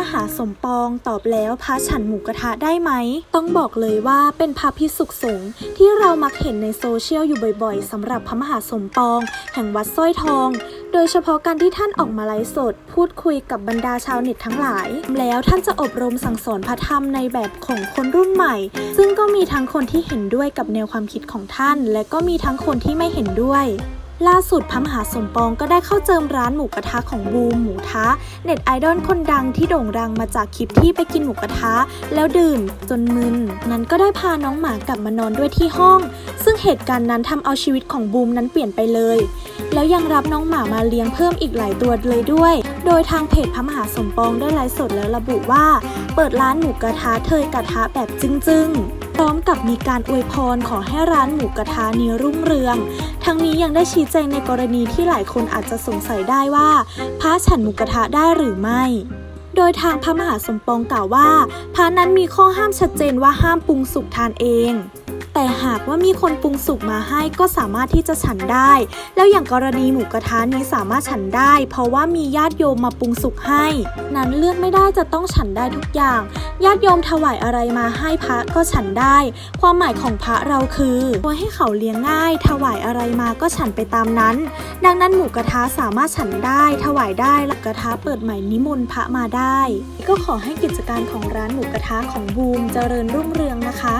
มหาสมปองตอบแล้วพระฉันหมูกระทะได้ไหม ต้องบอกเลยว่าเป็นพระพิสุขสงฆ์ที่เรามักเห็นในโซเชียลอยู่บ่อยๆสำหรับพระมหาสมปอง แห่งวัดสร้อยทอง โดยเฉพาะการที่ท่านออกมาไลฟ์สด พูดคุยกับบรรดาชาวเน็ตทั้งหลาย แล้วท่านจะอบรมสั่งสอนพระธรรมในแบบของคนรุ่นใหม่ ซึ่งก็มีทั้งคนที่เห็นด้วยกับแนวความคิดของท่าน และก็มีทั้งคนที่ไม่เห็นด้วย ล่าสุดพระมหาสมปองก็ได้เข้าเจิมร้านหมูกระทะของบูมหมูทะเน็ตไอดอลคนดังที่โด่งดังมาจากคลิปที่ไปกินหมูกระทะ แล้วดื่มจนมึน นั้นก็ได้พาน้องหมากลับมานอนด้วยที่ห้อง ซึ่งเหตุการณ์นั้นทำเอาชีวิตของบูมนั้นเปลี่ยนไปเลย แล้วยังรับน้องหมามาเลี้ยงเพิ่มอีกหลายตัวเลยด้วย โดยทางเพจพระมหาสมปองได้ไลฟ์สดแล้วระบุว่า เปิดร้านหมูกระทะเทยกระทะแบบจึ้งๆ ร้อมกับมีการอวยพรขอให้ร้านหมูกระทะนี้รุ่งเรือง ทั้งนี้ยังได้ชี้แจงในกรณีที่หลายคนอาจจะสงสัยได้ว่า พระฉันหมูกระทะได้หรือไม่โดยทางพระมหาสมปองกล่าวว่าพระนั้นมีข้อห้ามชัดเจนว่าห้ามปรุงสุกทานเอง แต่หากว่ามีคนปรุงสุกมาให้ก็สามารถที่จะฉันได้ แล้วอย่างกรณีหมูกระทะนี้สามารถฉันได้ เพราะว่ามีญาติโยมมาปรุงสุกให้ นั้นเลือกไม่ได้จะต้องฉันได้ทุกอย่าง ญาติโยมถวายอะไรมาให้พระก็ฉันได้ ความหมายของพระเราคือไว้ให้เขาเลี้ยงง่าย ถวายอะไรมาก็ฉันไปตามนั้น ดังนั้นหมูกระทะสามารถฉันได้ ถวายได้และกระทะเปิดใหม่นิมนต์พระมาได้ ก็ขอให้กิจการของร้านหมูกระทะของบูมเจริญรุ่งเรืองนะคะ